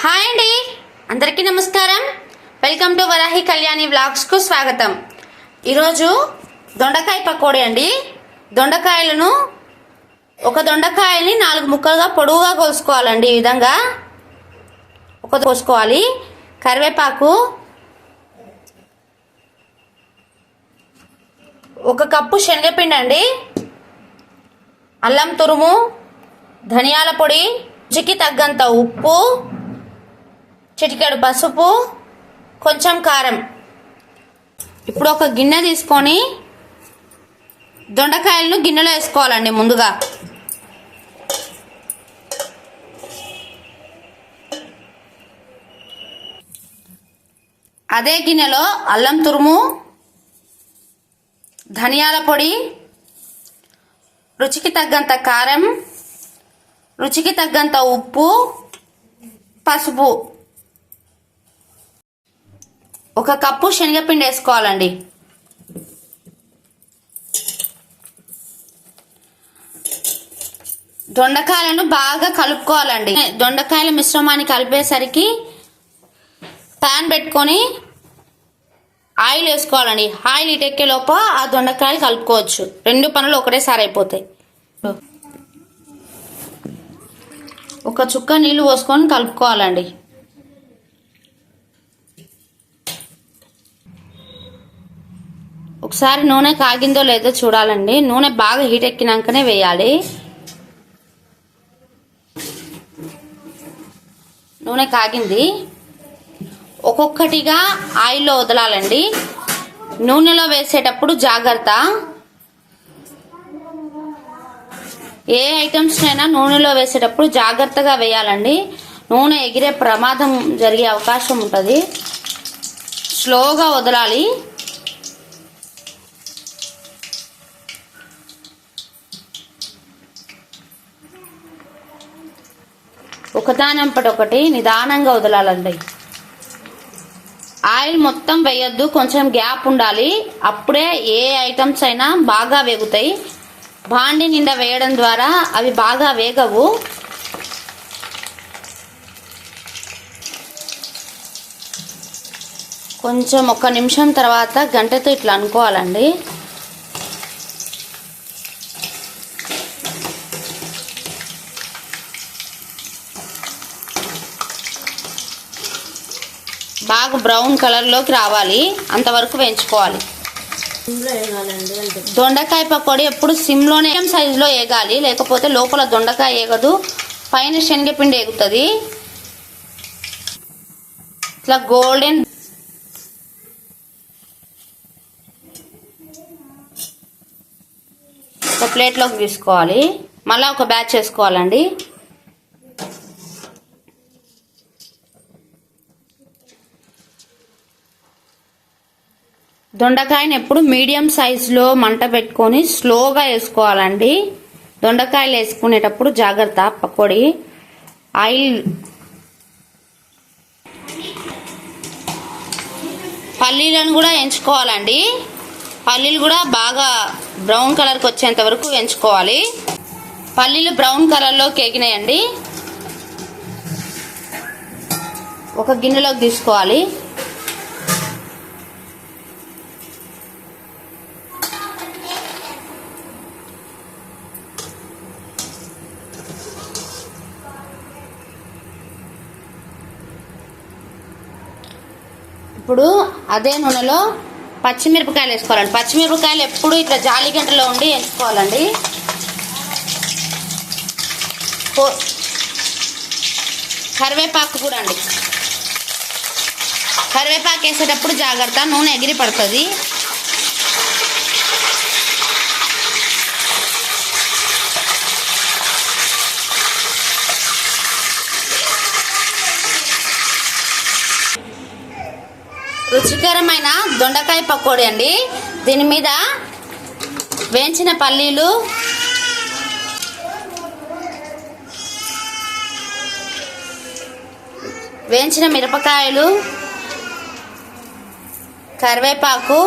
Hi అండి. అందరికీ నమస్కారం. వెల్కమ్ టు వరాహి కళ్యాణి వ్లాగ్స్కు స్వాగతం. ఈరోజు దొండకాయ పకోడీ అండి. దొండకాయలను ఒక దొండకాయని నాలుగు ముక్కలుగా పొడవుగా కోసుకోవాలండి ఈ విధంగా. ఒక కోసుకోవాలి. కరివేపాకు ఒక కప్పు శనగపిండి అండి. అల్లం తురుము ధనియాల పొడి రుచికి తగ్గంత ఉప్పు చిటికెడు పసుపు కొంచెం కారం. ఇప్పుడు ఒక గిన్నె తీసుకొని దొండకాయలను గిన్నెలో వేసుకోవాలండి ముందుగా. అదే గిన్నెలో అల్లం తురుము ధనియాల పొడి రుచికి తగ్గంత కారం రుచికి తగ్గంత ఉప్పు పసుపు. ఒక కప్పు శనగపిండి వేసుకోవాలండి. దొండకాయలను బాగా కలుపుకోవాలండి. దొండకాయల మిశ్రమాన్ని కలిపేసరికి ప్యాన్ పెట్టుకొని ఆయిల్ వేసుకోవాలండి. ఆయిల్ ఇటెక్కే లోప ఆ దొండకాయలు కలుపుకోవచ్చు. రెండు పనులు ఒకటేసారి అయిపోతాయి. ఒక చుక్క నీళ్ళు పోసుకొని కలుపుకోవాలండి. ఒకసారి నూనె కాగిందో లేదో చూడాలండి. నూనె బాగా హీట్ ఎక్కినాకనే వేయాలి. నూనె కాగింది. ఒక్కొక్కటిగా ఆయిల్లో వదలాలండి. నూనెలో వేసేటప్పుడు జాగ్రత్త. ఏ ఐటమ్స్నైనా నూనెలో వేసేటప్పుడు జాగ్రత్తగా వేయాలండి. నూనె ఎగిరే ప్రమాదం జరిగే అవకాశం ఉంటుంది. స్లోగా వదలాలి. ఒకదానంపటి ఒకటి నిదానంగా వదలాలండి. ఆయిల్ మొత్తం వేయొద్దు కొంచెం గ్యాప్ ఉండాలి. అప్పుడే ఏ ఐటమ్స్ అయినా బాగా వేగుతాయి. బాండి నిండా వేయడం ద్వారా అవి బాగా వేగవు. కొంచెం ఒక నిమిషం తర్వాత గంటతో ఇట్లా అనుకోవాలండి. బాగా బ్రౌన్ కలర్లోకి రావాలి. అంతవరకు వేయించుకోవాలి. దొండకాయ పకోడీ ఎప్పుడు సిమ్లోనే సైజులో వేగాలి లేకపోతే లోపల దొండకాయ వేగదు పైన శనగపిండి ఎగుతుంది ఇట్లా గోల్డెన్ ఒక ప్లేట్లోకి తీసుకోవాలి. మళ్ళీ ఒక బ్యాచ్ వేసుకోవాలండి. దొండకాయని ఎప్పుడు మీడియం సైజులో మంట పెట్టుకొని స్లోగా వేసుకోవాలండి. దొండకాయలు వేసుకునేటప్పుడు జాగ్రత్త పకోడీ ఆయిల్. పల్లీలను కూడా ఎంచుకోవాలండి. పల్లీలు కూడా బాగా బ్రౌన్ కలర్కి వచ్చేంత వరకు ఎంచుకోవాలి. పల్లీలు బ్రౌన్ కలర్లో కేకినాయండి. ఒక గిన్నెలోకి తీసుకోవాలి. ఇప్పుడు అదే నూనెలో పచ్చిమిరపకాయలు వేసుకోవాలండి. పచ్చిమిరపకాయలు ఎప్పుడు ఇట్లా జాలి గంటలో ఉండి వేసుకోవాలండి. కరివేపాకు కూడా అండి. కరివేపాకు వేసేటప్పుడు జాగ్రత్త నూనె ఎగిరి పడుతుంది. రుచికరమైన దొండకాయ పకోడీ అండి. దీని మీద వేయించిన పల్లీలు వేయించిన మిరపకాయలు కరివేపాకు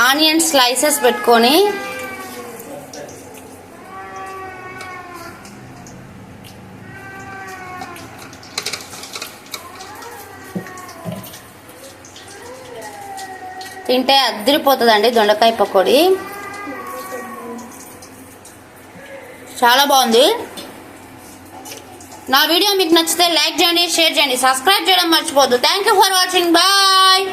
ఆనియన్ స్లైసెస్ పెట్టుకొని తింటే అద్దరిపోతుందండి దొండకాయ పకోడీ. చాలా బాగుంది. నా వీడియో మీకు నచ్చితే లైక్ చేయండి షేర్ చేయండి సబ్స్క్రైబ్ చేయడం మర్చిపోద్దు thank you for watching bye